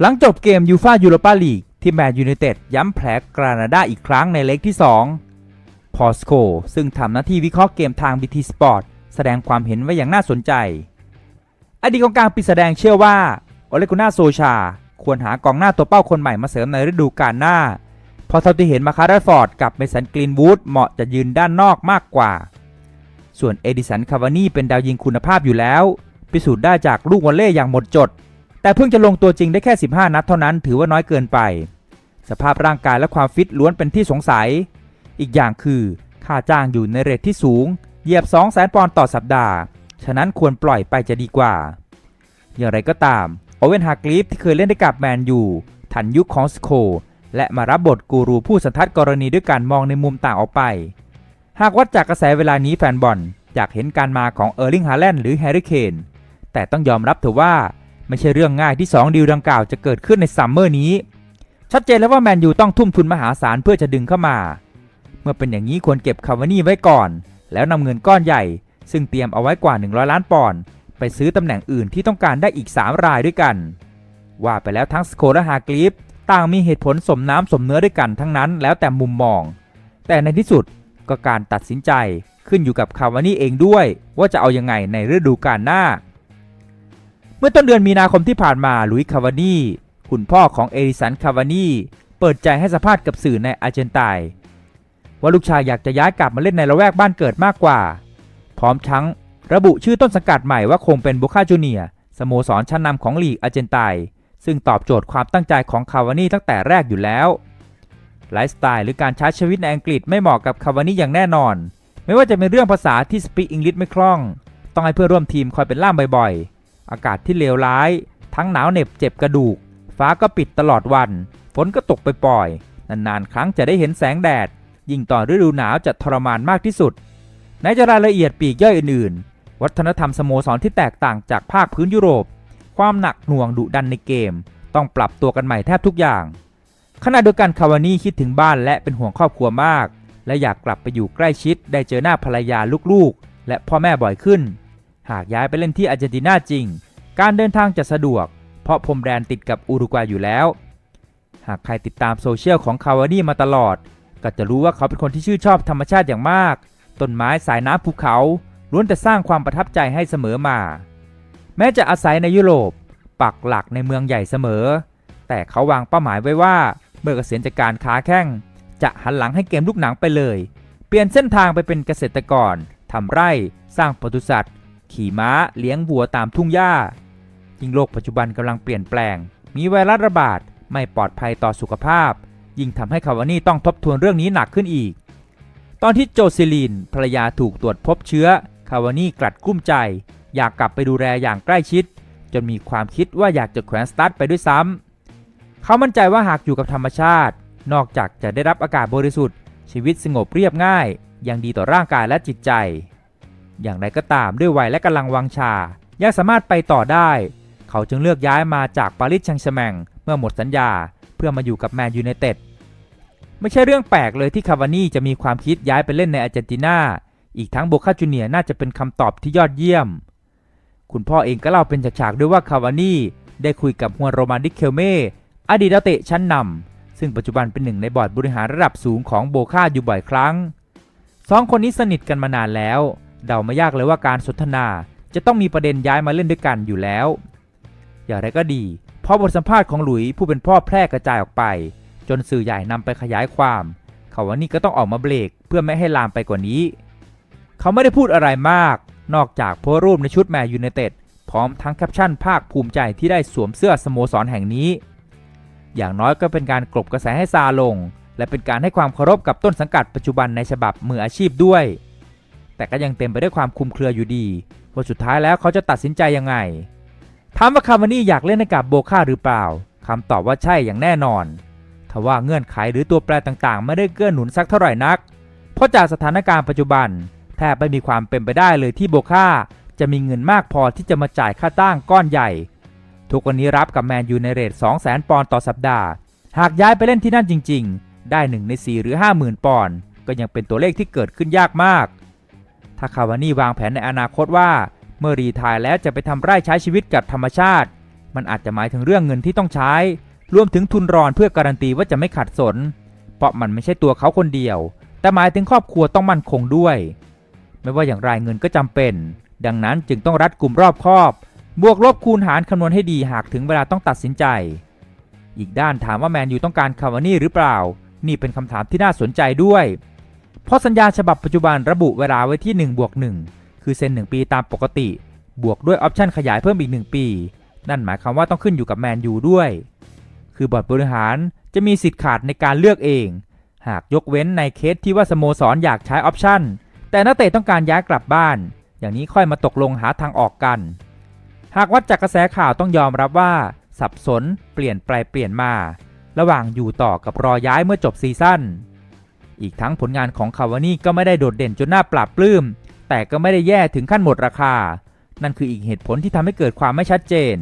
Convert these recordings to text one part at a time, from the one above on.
หลังจบเกมยูฟายูโรปาลีกที่แมนยูไนเต็ดย้ำแผลกรานาดาอีกครั้งในเล็กที่ 2 พอสโค ซึ่งทำหน้าที่วิเคราะห์เกมทาง BT Sport แสดงความเห็นไว้อย่างน่าสนใจ อดีตกองกลางปีแสดงเชื่อว่าโอเลกุน่าโซชา ควรหากองหน้าตัวเป้าคนใหม่มาเสริมในฤดูกาลหน้า พอเท่าที่เห็นมาคาร์ฟอร์ดกับเมสันกรีนวูดเหมาะจะยืนด้านนอกมากกว่า ส่วนเอดิสันคาวานี่เป็นดาวยิงคุณภาพอยู่แล้ว พิสูจน์ได้จากลูกวอลเล่อย่างหมดจด แต่เพิ่งจะลงตัวจริงได้แค่ 15 นัดเท่านั้นถือว่าน้อยเกินไป สภาพร่างกายและความฟิตล้วนเป็นที่สงสัย อีกอย่างคือค่าจ้างอยู่ในเรทที่สูง เหยียบ 2 0 0แสนปอนด์ต่อสัปดาห์ ฉะนั้นควรปล่อยไปจะดีกว่า อย่างไรก็ตามโอเวนฮากลีฟที่เคยเล่นได้กับแมนยูทันยุคของสโค และมารับบทกูรูผู้สันทัดกรณีด้วยการมองในมุมต่างออกไป หากวัดจากกระแสเวลานี้แฟนบอลอยากเห็นการมาของเออร์ลิงฮาแลนด์หรือแฮร์รี่เคนแต่ต้องยอมรับเถอะว่า ไม่ใช่เรื่องง่ายที่ 2 ดีลดังกล่าวจะเกิดขึ้นในซัมเมอร์นี้ ชัดเจนแล้วว่าแมนยูต้องทุ่มทุนมหาศาลเพื่อจะดึงเข้ามา เมื่อเป็นอย่างนี้ควรเก็บคาวานี่ไว้ก่อน แล้วนำเงินก้อนใหญ่ ซึ่งเตรียมเอาไว้กว่า 100 ล้านปอนด์ไปซื้อตำแหน่งอื่นที่ต้องการได้อีก 3 รายด้วยกัน ว่าไปแล้วทั้งสโคและฮากลีฟต่างมีเหตุผลสมน้ำสมเนื้อด้วยกันทั้งนั้นแล้วแต่มุมมอง แต่ในที่สุดก็การตัดสินใจขึ้นอยู่กับคาวานี่เองด้วย ว่าจะเอายังไงในฤดูกาลหน้า เมื่อต้นเดือนมีนาคมที่ผ่านมาลุยคาวานี่คุณพ่อของเอริสันคาวานี่เปิดใจให้สัมภาษณ์กับสื่อในอาร์เจนไตนว่าลูกชายอยากจะย้ายกลับมาเล่นในละแวกบ้านเกิดมากกว่า พร้อมทั้งระบุชื่อต้นสังกัดใหม่ว่าคงเป็นบุคาจูเนียสโมสรชั้นนำของลีกอาร์เจนไตนซึ่งตอบโจทย์ความตั้งใจของคาวานี่ตั้งแต่แรกอยู่แล้วไลฟ์สไตล์หรือการใช้ชีวิตในอังกฤษไม่เหมาะกับคาวานี่อย่างแน่นอน ไม่ว่าจะเป็นเรื่องภาษาที่สปีกอังกฤษไม่คล่อง ต้องให้เพื่อนร่วมทีมคอยเป็นล่ามบ่อยๆ อากาศที่เลวร้าย ทั้งหนาวเหน็บเจ็บกระดูก ฟ้าก็ปิดตลอดวัน ฝนก็ตกไปปล่อย นานๆ ครั้งจะได้เห็นแสงแดด ยิ่งตอนฤดูหนาวจะทรมานมากที่สุดไหนจะรายละเอียดปีกย่อยอื่นๆ วัฒนธรรมสโมสรที่แตกต่างจากภาคพื้นยุโรป ความหนักหน่วงดุดันในเกม ต้องปรับตัวกันใหม่แทบทุกอย่าง ขณะเดียวกันคาวานี่คิดถึงบ้านและเป็นห่วงครอบครัวมาก และอยากกลับไปอยู่ใกล้ชิด ได้เจอหน้าภรรยาลูกๆ และพ่อแม่บ่อยขึ้น หากย้ายไปเล่นที่อาร์เจนตินาจริง การเดินทางจะสะดวก เพราะพรมแดนติดกับอุรุกวัยอยู่แล้ว หากใครติดตามโซเชียลของคาวานี่มาตลอด ก็จะรู้ว่าเขาเป็นคนที่ชื่นชอบธรรมชาติอย่างมาก ต้นไม้สายน้ำภูเขาล้วนแต่สร้างความประทับใจให้เสมอมา แม้จะอาศัยในยุโรป ปักหลักในเมืองใหญ่เสมอ แต่เขาวางเป้าหมายไว้ว่า เมื่อเกษียณจากการค้าแข้ง จะหันหลังให้เกมลูกหนังไปเลย เปลี่ยนเส้นทางไปเป็นเกษตรกรทำไร่ สร้างปศุสัตว์ ขี่ม้าเลี้ยงวัวตามทุ่งหญ้ายิ่งโลกปัจจุบันกำลังเปลี่ยนแปลง มีไวรัสระบาดไม่ปลอดภัยต่อสุขภาพ ยิ่งทำให้คาวานี่ต้องทบทวนเรื่องนี้หนักขึ้นอีก ตอนที่โจซิลีนภรรยาถูกตรวจพบเชื้อคาวานี่กลัดกุ้มใจ อยากกลับไปดูแลอย่างใกล้ชิด จนมีความคิดว่าอยากจะแขวนสตาร์ทไปด้วยซ้ำเขามั่นใจว่าหากอยู่กับธรรมชาติ นอกจากจะได้รับอากาศบริสุทธิ์ ชีวิตสงบเรียบง่าย ยังดีต่อร่างกายและจิตใจ อย่างไรก็ตามด้วยวัยและกำลังวังชา ยังสามารถไปต่อได้ เขาจึงเลือกย้ายมาจากปารีสแชงต์แชร์แมงเมื่อหมดสัญญาเพื่อมาอยู่กับแมนยูไนเต็ดไม่ใช่เรื่องแปลกเลยที่คาวานี่จะมีความคิดย้ายไปเล่นในอาร์เจนตินา อีกทั้งโบคาจูเนียน่าจะเป็นคำตอบที่ยอดเยี่ยม คุณพ่อเองก็เล่าเป็นฉากๆด้วยว่าคาวานี่ได้คุยกับฮวนโรมานิเคลเม่อดีตนักเตะชั้นนำซึ่งปัจจุบันเป็นหนึ่งในบอร์ดบริหารระดับสูงของโบคาอยู่บ่อยครั้งสองคนนี้สนิทกันมานานแล้ว เดาไม่ยากเลยว่าการสนทนาจะต้องมีประเด็นย้ายมาเล่นด้วยกันอยู่แล้ว อย่างไรก็ดีพราะบทสัมภาษณ์ของหลุยส์ผู้เป็นพ่อแพร่กระจายออกไป จนสื่อใหญ่นำไปขยายความเขาว่านี่ก็ต้องออกมาเบรกเพื่อไม่ให้ลามไปกว่านี้ เขาไม่ได้พูดอะไรมาก นอกจากโพสรูปในชุดแมนยูไนเต็ดพร้อมทั้งแคปชั่นภาคภูมิใจที่ได้สวมเสื้อสโมสรแห่งนี้ อย่างน้อยก็เป็นการกลบกระแสให้ซาลง และเป็นการให้ความเคารพกับต้นสังกัดปัจจุบันในฉบับมืออาชีพด้วย แต่ก็ยังเต็มไปด้วยความคลุมเครืออยู่ดีว่าสุดท้ายแล้วเขาจะตัดสินใจยังไงถามว่าคาวานี่อยากเล่นให้กับโบคาหรือเปล่าคำตอบว่าใช่อย่างแน่นอนทว่าเงื่อนไขหรือตัวแปรต่างๆ ไม่ได้เกื้อหนุนสักเท่าไหร่นัก เพราะจากสถานการณ์ปัจจุบัน แทบไม่มีความเป็นไปได้เลยที่โบคาจะมีเงินมากพอที่จะมาจ่ายค่าจ้งก้อนใหญ่ ทุกวันนี้รับกับแมนยูในเรท2 0 0 0 0 0 ปอนด์ต่อสัปดาห์ หากย้ายไปเล่นที่นั่นจริง ๆ ได้1ใน4หรือ 50,000 ปอนด์ก็ยังเป็นตัวเลขที่เกิดขึ้นยากมาก ถ้าคาวานี่วางแผนในอนาคตว่า เมื่อรีทายแล้วจะไปทำไร่ใช้ชีวิตกับธรรมชาติ มันอาจจะหมายถึงเรื่องเงินที่ต้องใช้ รวมถึงทุนรอนเพื่อการันตีว่าจะไม่ขัดสน เพราะมันไม่ใช่ตัวเขาคนเดียว แต่หมายถึงครอบครัวต้องมั่นคงด้วย ไม่ว่าอย่างไรเงินก็จำเป็น ดังนั้นจึงต้องรัดกลุ่มรอบคอบ บวกลบคูณหารคำนวณให้ดีหากถึงเวลาต้องตัดสินใจ อีกด้านถามว่าแมนยูต้องการคาวานี่หรือเปล่า นี่เป็นคำถามที่น่าสนใจด้วย เพราะสัญญาฉบับปัจจุบันระบุเวลาไว้ที่1บวก1คือเซ็น 1 ปีตามปกติ บวกด้วยออปชันขยายเพิ่มอีก 1 ปี นั่นหมายความว่าต้องขึ้นอยู่กับแมนยูด้วย คือบอร์ดบริหารจะมีสิทธิ์ขาดในการเลือกเอง หากยกเว้นในเคสที่ว่าสโมสรอยากใช้ออปชันแต่นักเตะต้องการย้ายกลับบ้าน อย่างนี้ค่อยมาตกลงหาทางออกกัน หากวัดจากกระแสข่าวต้องยอมรับว่า สับสนเปลี่ยนไปเปลี่ยนมา ระหว่างอยู่ต่อกับรอย้ายเมื่อจบซีซั่น อีกทั้งผลงานของคาวานี่ก็ไม่ได้โดดเด่นจนน่าปราบปลื้ม แต่ก็ไม่ได้แย่ถึงขั้นหมดราคา นั่นคืออีกเหตุผลที่ทำให้เกิดความไม่ชัดเจน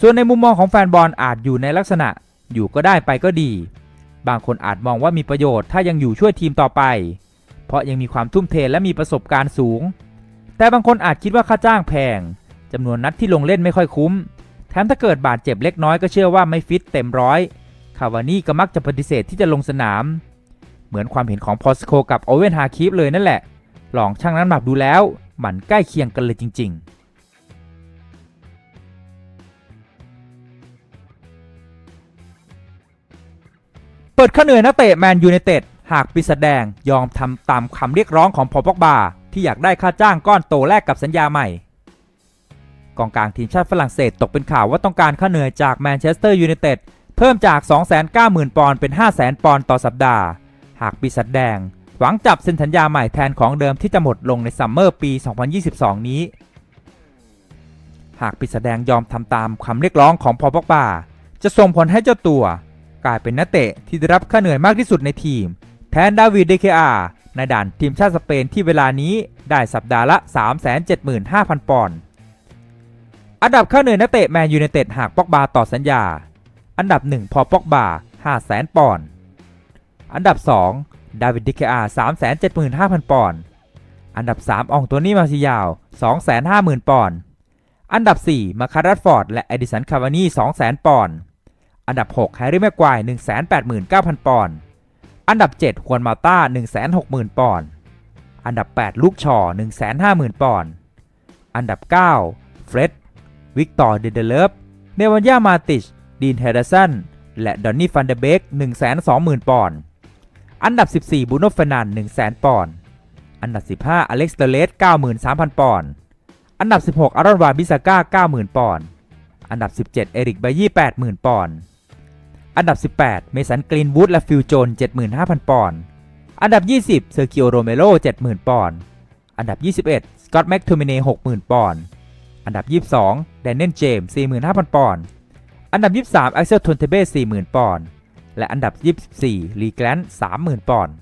ส่วนในมุมมองของแฟนบอลอาจอยู่ในลักษณะ อยู่ก็ได้ไปก็ดี บางคนอาจมองว่ามีประโยชน์ถ้ายังอยู่ช่วยทีมต่อไป เพราะยังมีความทุ่มเทและมีประสบการณ์สูง แต่บางคนอาจคิดว่าค่าจ้างแพงจำนวนนัดที่ลงเล่นไม่ค่อยคุ้ม แถมถ้าเกิดบาดเจ็บเล็กน้อยก็เชื่อว่าไม่ฟิตเต็มร้อยคาวานี่ก็มักจะปฏิเสธที่จะลงสนาม เหมือนความเห็นของพอสโคกับโอเวนฮาคิฟเลยนั่นแหละ ลองชั่งน้ำหนักดูแล้ว มันใกล้เคียงกันเลยจริง ๆเปิดข้าเหนื่อยนักเตะแมนยูไนเต็ดหากปีศาจแดงยอมทำตามคำเรียกร้องของพอปอกบา ที่อยากได้ค่าจ้างก้อนโตแลกกับสัญญาใหม่ กองกลางทีมชาติฝรั่งเศสตกเป็นข่าวว่าต้องการค่าเหนื่อยจากแมนเชสเตอร์ยูไนเต็ดเพิ่มจาก 290,000 ปอนด์เป็น 500,000 ปอนด์ต่อสัปดาห์ หากปีศาจแดง หวังจับเซ็นสัญญาใหม่แทนของเดิมที่จะหมดลงในซัมเมอร์ปี 2022 นี้ หากปีศาจแดงยอมทำตามคำเรียกร้องของพอปอกบาจะส่งผลให้เจ้าตัว กลายเป็นนักเตะที่ได้รับค่าเหนื่อยมากที่สุดในทีม แทนดาวิดเดเคอาในด่านทีมชาติสเปนที่เวลานี้ได้สัปดาห์ละ 375,000 ปอนด์อันดับค่าเหนื่อยนักเตะแมนยูไนเต็ดหากปอกบาต่อสัญญา อันดับ 1 พอปอกบา500,000 ปอนด์ อันดับ 2 ดาวิดเดเคอา375,000ปอนด์ อันดับ 3อองตัวนี่มาซิยาว250,000ปอนด์ อันดับ 4 มาคารัสฟอร์ด และเอดิสันคาวานี200,000ปอนด์ อันดับ 6 แฮร์รี่แม็กควาย189,000ปอนด์ อันดับ7ฮวนมาต้า160,000ปอนด์ อันดับ 8 ลูกชอ150,000ปอนด์ อันดับ 9 เฟร็ด วิกตอร์ เดเดเลฟ เนวันยามาติช ดีน เฮเดสัน และดอนนี่ ฟันเดเบก120,000ปอนด์ อันดับ 14 บูโนฟนัน100,000 ปอนด์ อันดับ 15 อเล็กซ์เตเลส93,000 ปอนด์ อันดับ 16 อารอนวานบิซาก้า90,000 ปอนด์ อันดับ 17 เอริกไบยี่80,000 ปอนด์ อันดับ 18 เมสันกรีนวูดและฟิลโจน 75,000 ปอนด์ อันดับ 20 เซอร์กิโอโรเมโร70,000 ปอนด์ อันดับ 21 สกอตแม็กทูมิเน่60,000 ปอนด์ อันดับ 22 แดนเนนเจมส์45,000 ปอนด์ อันดับ 23ไอเซลทนเทเบ้40,000 ปอนด์ และอันดับ 24 ลีแกลน30,000 ปอนด์